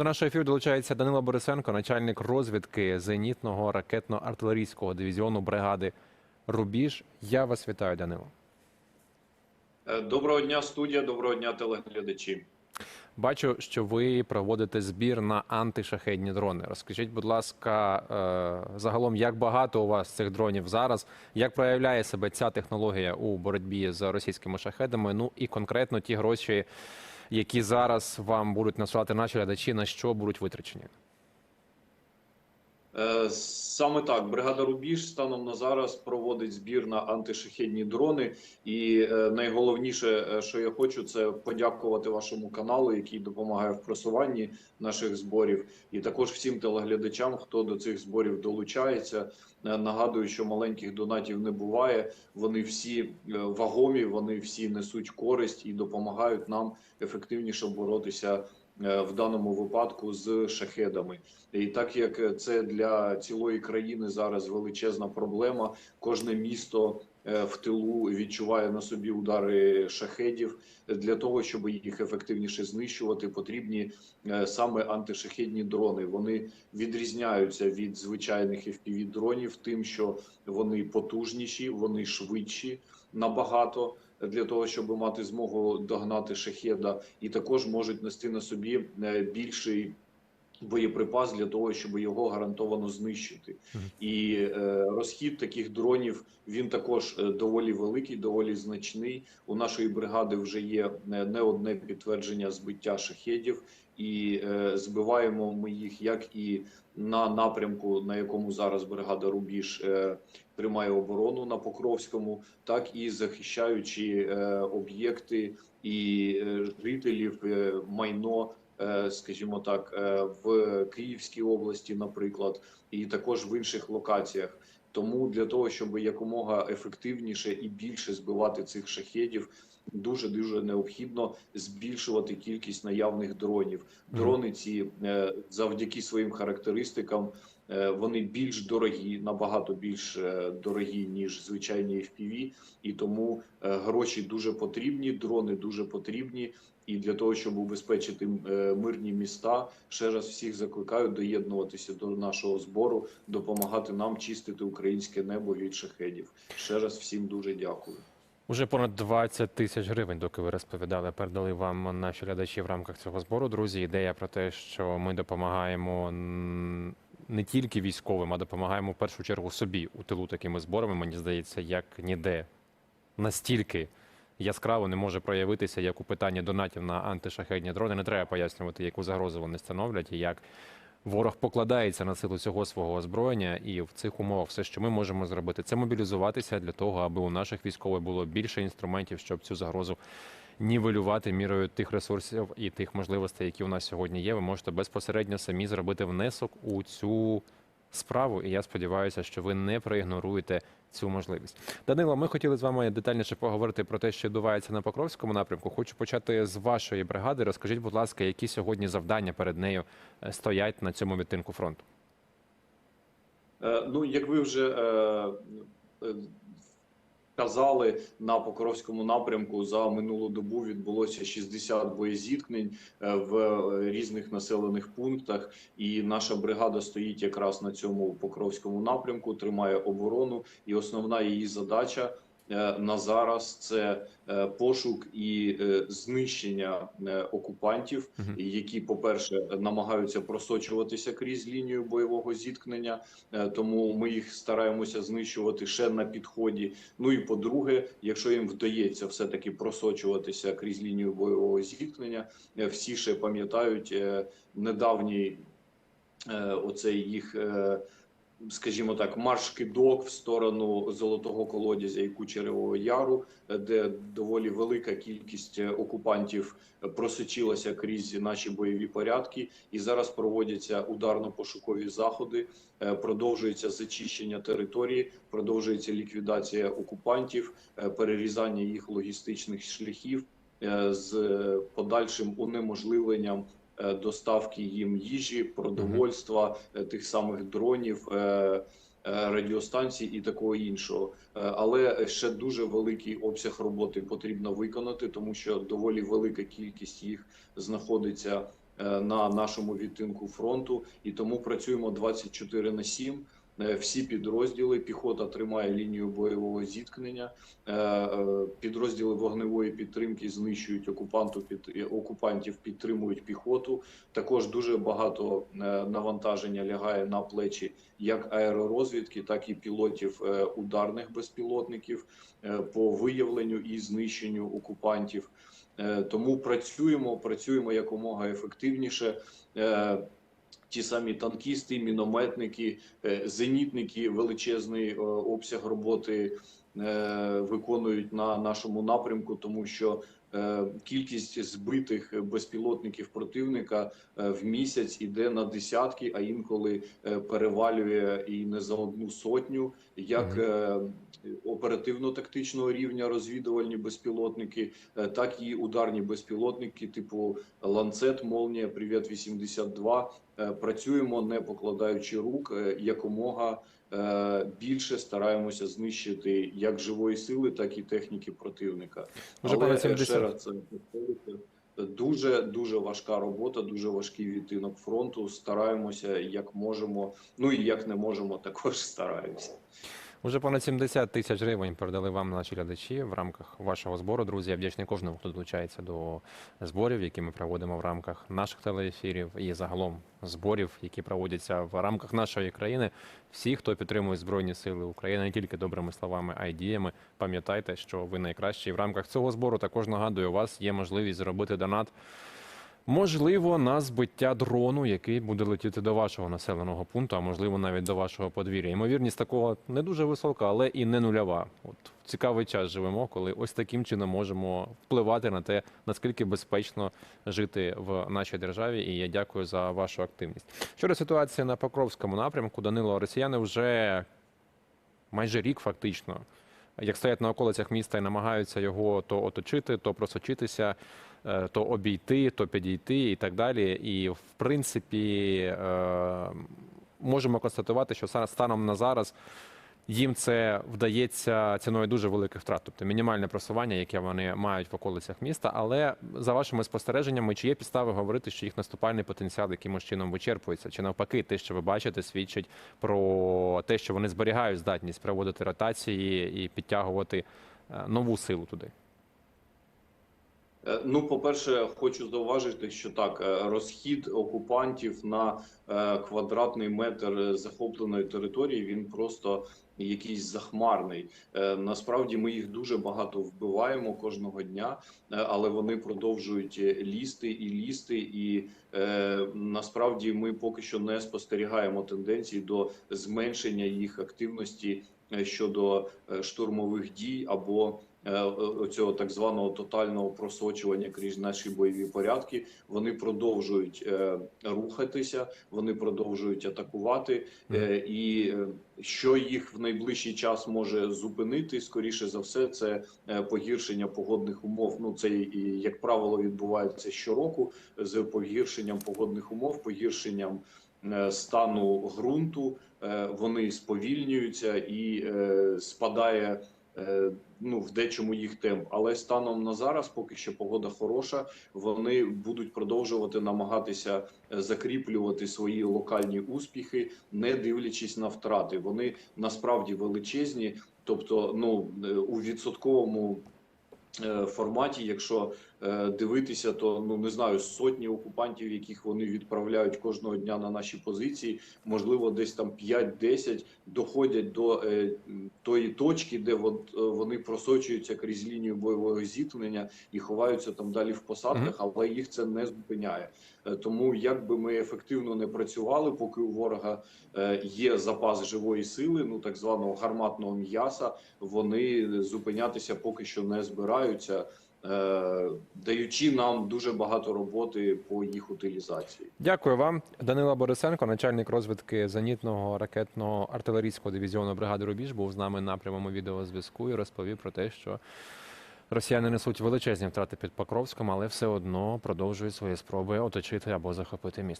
До нашого ефіру долучається Данило Борисенко, начальник розвідки зенітного ракетно-артилерійського дивізіону бригади Рубіж. Я вас вітаю, Данило. Е, Доброго дня, студія. Доброго дня, телеглядачі. Бачу, що ви проводите збір на антишахедні дрони. Розкажіть, будь ласка, е, загалом, як багато у вас цих дронів зараз? Як проявляє себе ця технологія у боротьбі з російськими шахедами? Ну і конкретно ті гроші, які зараз вам будуть насилати наші глядачі, на що будуть витрачені? Е, Саме так, бригада Рубіж станом на зараз проводить збір на антишахедні дрони. І е, найголовніше, е, що я хочу, це подякувати вашому каналу, який допомагає в просуванні наших зборів, і також всім телеглядачам, хто до цих зборів долучається. Нагадую, що маленьких донатів не буває. Вони всі вагомі, вони всі несуть користь і допомагають нам ефективніше боротися в даному випадку з шахедами. І так як це для цілої країни зараз величезна проблема, кожне місто е, в тилу відчуває на собі удари шахедів. Для того щоб їх ефективніше знищувати, потрібні е, саме антишахедні дрони. Вони відрізняються від звичайних fpv дронів, тим, що вони потужніші, вони швидші набагато. Для того щоб мати змогу догнати шахеда, і також можуть нести на собі е, більший боєприпас для того, щоб його гарантовано знищити. І е, розхід таких дронів він також е, доволі великий, доволі значний. У нашої бригади вже є е, не одне підтвердження збиття шахедів, і е, збиваємо ми їх як і на напрямку, на якому зараз бригада Рубіж е, тримає оборону на Покровському, так і захищаючи е, об'єкти і е, жителів, е, майно е, скажімо так, е, в Київській області, наприклад, і також в інших локаціях. Тому для того, щоб якомога ефективніше і більше збивати цих шахедів, дуже дуже необхідно збільшувати кількість наявних дронів. Дрони ці е, завдяки своїм характеристикам. Е, Вони більш дорогі, набагато більш е, дорогі ніж звичайні FPV, і тому е, гроші дуже потрібні, дрони дуже потрібні. І для того, щоб убезпечити мирні міста, ще раз всіх закликаю доєднуватися до нашого збору, допомагати нам чистити українське небо від шахедів. Ще раз всім дуже дякую. Уже понад 20 тисяч гривень, доки ви розповідали, передали вам наші глядачі в рамках цього збору. Друзі, ідея про те, що ми допомагаємо не тільки військовим, а допомагаємо в першу чергу собі у тилу такими зборами. Мені здається, як ніде настільки яскраво не може проявитися, як у питанні донатів на антишахедні дрони. Не треба пояснювати, яку загрозу вони становлять і як. Ворог покладається на силу цього свого озброєння, і в цих умовах все, що ми можемо зробити, це мобілізуватися для того, аби у наших військових було більше інструментів, щоб цю загрозу нівелювати мірою тих ресурсів і тих можливостей, які у нас сьогодні є. Ви можете безпосередньо самі зробити внесок у цю справу. І я сподіваюся, що ви не проігноруєте цю можливість. Данило, ми хотіли з вами детальніше поговорити про те, що відбувається на Покровському напрямку. Хочу почати з вашої бригади. Розкажіть, будь ласка, які сьогодні завдання перед нею е, стоять на цьому відтинку фронту? Е, Ну, як ви вже е, казали, на Покровському напрямку за минулу добу відбулося 60 боєзіткнень е, в е, різних населених пунктах, і наша бригада стоїть якраз на цьому Покровському напрямку, тримає оборону, і основна її задача. Е, На зараз це е, пошук і е, знищення окупантів, які, по-перше, намагаються просочуватися крізь лінію бойового зіткнення, тому ми їх стараємося знищувати ще на підході. Ну і по-друге, якщо їм вдається все таки просочуватися крізь лінію бойового зіткнення, всі ще пам'ятають недавній оцей їх. Скажімо так, марш кидок в сторону золотого колодязя і Кучеревого Яру, де доволі велика кількість окупантів просочилася крізь наші бойові порядки, і зараз проводяться ударно-пошукові заходи. Е, Продовжується зачищення території, продовжується ліквідація окупантів, е, перерізання їх логістичних шляхів е, з подальшим унеможливленням доставки їм їжі, продовольства, е, тих самих дронів. е, е, Радіостанцій і такого іншого, Е, але ще дуже великий обсяг роботи потрібно виконати, тому що доволі велика кількість їх знаходиться е, на нашому відтинку фронту, і тому працюємо 24 на 7. Е, Всі підрозділи піхота тримає лінію бойового зіткнення. Е, е, Підрозділи вогневої підтримки знищують окупанту під окупантів, підтримують піхоту. Також дуже багато навантаження лягає на плечі як аеророзвідки, так і пілотів ударних безпілотників по виявленню і знищенню окупантів. Тому працюємо, працюємо якомога ефективніше. Ті самі танкісти, мінометники, е, зенітники, величезний е, обсяг роботи е, виконують на нашому напрямку, тому що кількість збитих безпілотників противника е, в місяць іде на десятки, а інколи е, перевалює і не за одну сотню, як е, оперативно-тактичного рівня розвідувальні безпілотники, е, так і ударні безпілотники, типу ланцет, молнія, Привіт 82 Е, Працюємо не покладаючи рук, е, якомога е, більше стараємося знищити як живої сили, так і техніки противника. Вже Але е, 70. ще раз це дуже дуже важка робота, дуже важкий відтинок фронту. Стараємося як можемо. Ну і як не можемо, також стараємося. Уже понад 70 тисяч гривень передали вам наші глядачі в рамках вашого збору. Друзі, я вдячний кожному, хто долучається до зборів, які ми проводимо в рамках наших телеефірів і загалом зборів, які проводяться в рамках нашої країни. Всі, хто підтримує Збройні Сили України, не тільки добрими словами, а й діями. Пам'ятайте, що ви найкращі. В рамках цього збору також нагадую, у вас є можливість зробити донат. Можливо, на збиття дрону, який буде летіти до вашого населеного пункту, а можливо навіть до вашого подвір'я. Ймовірність такого не дуже висока, але і не нульова. От цікавий час живемо, коли ось таким чином можемо впливати на те, наскільки безпечно жити в нашій державі. І я дякую за вашу активність. Щодо ситуації на Покровському напрямку, Данило, росіяни вже майже рік фактично. Як стоять на околицях міста і намагаються його то оточити, то просочитися, то обійти, то підійти і так далі. І в принципі е, можемо констатувати, що станом на зараз їм це вдається ціною дуже великих втрат, тобто мінімальне просування, яке вони мають в околицях міста. Але за вашими спостереженнями, чи є підстави говорити, що їх наступальний потенціал якимось чином вичерпується, чи навпаки, те, що ви бачите, свідчить про те, що вони зберігають здатність проводити ротації і підтягувати е, нову силу туди. Е, Ну, по-перше, хочу зауважити, що так, е, розхід окупантів на е, квадратний метр захопленої території він просто якийсь захмарний. Насправді ми їх дуже багато вбиваємо кожного дня, але вони продовжують лізти і лізти. І насправді ми поки що не спостерігаємо тенденції до зменшення їх активності щодо штурмових дій або цього так званого тотального просочування крізь наші бойові порядки. Вони продовжують е, рухатися, вони продовжують атакувати, е, і е, що їх в найближчий час може зупинити, скоріше за все, це е, погіршення погодних умов. Ну це як правило відбувається щороку з погіршенням погодних умов, погіршенням е, стану ґрунту. Е, Вони сповільнюються і е, спадає е, ну в дечому їх темп. Але станом на зараз, поки що погода хороша, вони будуть продовжувати намагатися е, закріплювати свої локальні успіхи, не дивлячись на втрати. Вони насправді величезні. Тобто, ну е, у відсотковому е, форматі, якщо е, дивитися, то ну не знаю сотні окупантів, яких вони відправляють кожного дня на наші позиції, можливо, десь там 5-10 доходять до е, тої точки, де от, е, вони просочуються крізь лінію бойового зіткнення і ховаються там далі в посадках, але їх це не зупиняє. Е, Тому як би ми ефективно не працювали, поки у ворога е, є запас живої сили, ну так званого гарматного м'яса, вони зупинятися поки що не збираються, е, даючи нам дуже багато роботи по їх утилізації. Дякую вам, Данила Борисенко, начальник розвідки зенітного ракетного артилерійського дивізіону бригади Рубіж, був з нами на прямому відеозв'язку і розповів про те, що росіяни несуть величезні втрати під Покровськом, але все одно продовжують свої спроби оточити або захопити місто.